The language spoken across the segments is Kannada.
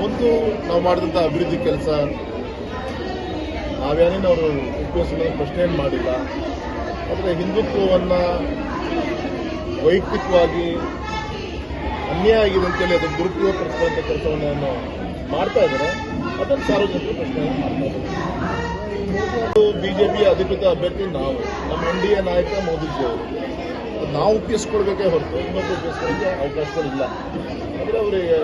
ನಾವಂತೂ ನಾವು ಮಾಡಿದಂಥ ಅಭಿವೃದ್ಧಿ ಕೆಲಸ ನಾವೇನೇನು ಅವರು ಉಪಯೋಗಿಸೋದನ್ನ ಪ್ರಶ್ನೆ ಮಾಡಿಲ್ಲ. ಆದರೆ ಹಿಂದುತ್ವವನ್ನು ವೈಯಕ್ತಿಕವಾಗಿ ಅನ್ಯಾಯ ಆಗಿದೆ ಅಂತೇಳಿ ಅದನ್ನು ದುರುಪಯೋಗ ಪಡಿಸುವಂಥ ಕೆಲಸವನ್ನು ಮಾಡ್ತಾ ಇದ್ದಾರೆ. ಅದನ್ನು ಸಾರ್ವಜನಿಕರು ಪ್ರಶ್ನೆ ಮಾಡ್ತಾ ಇದ್ದಾರೆ. ಬಿಜೆಪಿಯ ಅಧಿಕೃತ ಅಭ್ಯರ್ಥಿ ನಾವು, ನಮ್ಮ ಎನ್ ಡಿ ಎ ನಾಯಕ ಮೋದಿಜಿ ಅವರು. ನಾವು ಉಪಯೋಗಿಸ್ಕೊಳ್ಬೇಕೇ ಹೊರತು ಇನ್ನೊಬ್ಬರು ಉಪಯೋಗಿಸ್ಕೊಳ್ಳೋಕ್ಕೆ ಅವಕಾಶಗಳಿಲ್ಲ ಅಂದರೆ ಅವರಿಗೆ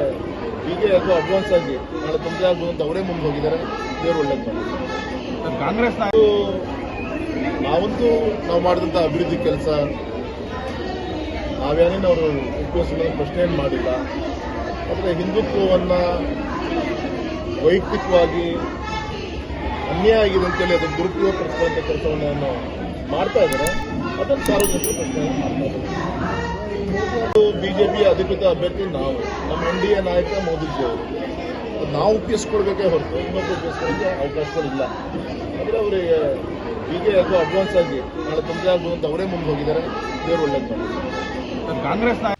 ಹೀಗೆ ಅದು ಅಡ್ವಾನ್ಸ್ ಆಗಿ ನಾಳೆ ತೊಂದರೆ ಆಗ್ಬೋದು ಅಂತ ಅವರೇ ಮುಂದೆ ಹೋಗಿದ್ದಾರೆ. ದೇವರು ಒಳ್ಳೇದು ಮಾಡಿ ಕಾಂಗ್ರೆಸ್ ನಾವು ನಾವಂತೂ ನಾವು ಮಾಡಿದಂಥ ಅಭಿವೃದ್ಧಿ ಕೆಲಸ ನಾವೇನೇನು ಅವರು ಉಪಯೋಗಿಸೋದನ್ನ ಪ್ರಶ್ನೆ ಏನು ಮಾಡಿಲ್ಲ. ಆದರೆ ಹಿಂದುತ್ವವನ್ನು ವೈಯಕ್ತಿಕವಾಗಿ ಅನ್ಯಾಯ ಆಗಿದೆ ಅಂತೇಳಿ ಅದನ್ನು ದುರುಪಯೋಗ ಪಡಿಸುವಂಥ ಕೆಲಸವನ್ನು ಮಾಡ್ತಾ ಇದ್ದಾರೆ. ಅದನ್ನು ಸಾರ್ವಜನಿಕರು ಪ್ರಶ್ನೆ ಮಾಡ್ತಾ ಇದ್ದಾರೆ. ಅಧಿಕೃತ ಅಭ್ಯರ್ಥಿ ನಾವು, ನಮ್ಮ ಎನ್ ಡಿ ಎ ನಾಯಕ ಮೋದಿಜಿ ಅವರು. ನಾವು ಉಪಯೋಗಿಸ್ಕೊಳ್ಬೇಕೇ ಹೊರತು ಇನ್ನೊಬ್ಬರು ಉಪಯೋಗಿಸ್ಕೊಳ್ಳೋಕ್ಕೆ ಅವಕಾಶಗಳಿಲ್ಲ ಆದರೆ ಅವರಿಗೆ ಹೀಗೆ ಅದು ಅಡ್ವಾನ್ಸ್ ಆಗಿ ನಾಳೆ ತೊಂದರೆ ಆಗುವಂತ ಅವರೇ ಮುಂದೆ ಹೋಗಿದ್ದಾರೆ. ದೇವರು ಕಾಂಗ್ರೆಸ್ನ ಕಾಂಗ್ರೆಸ್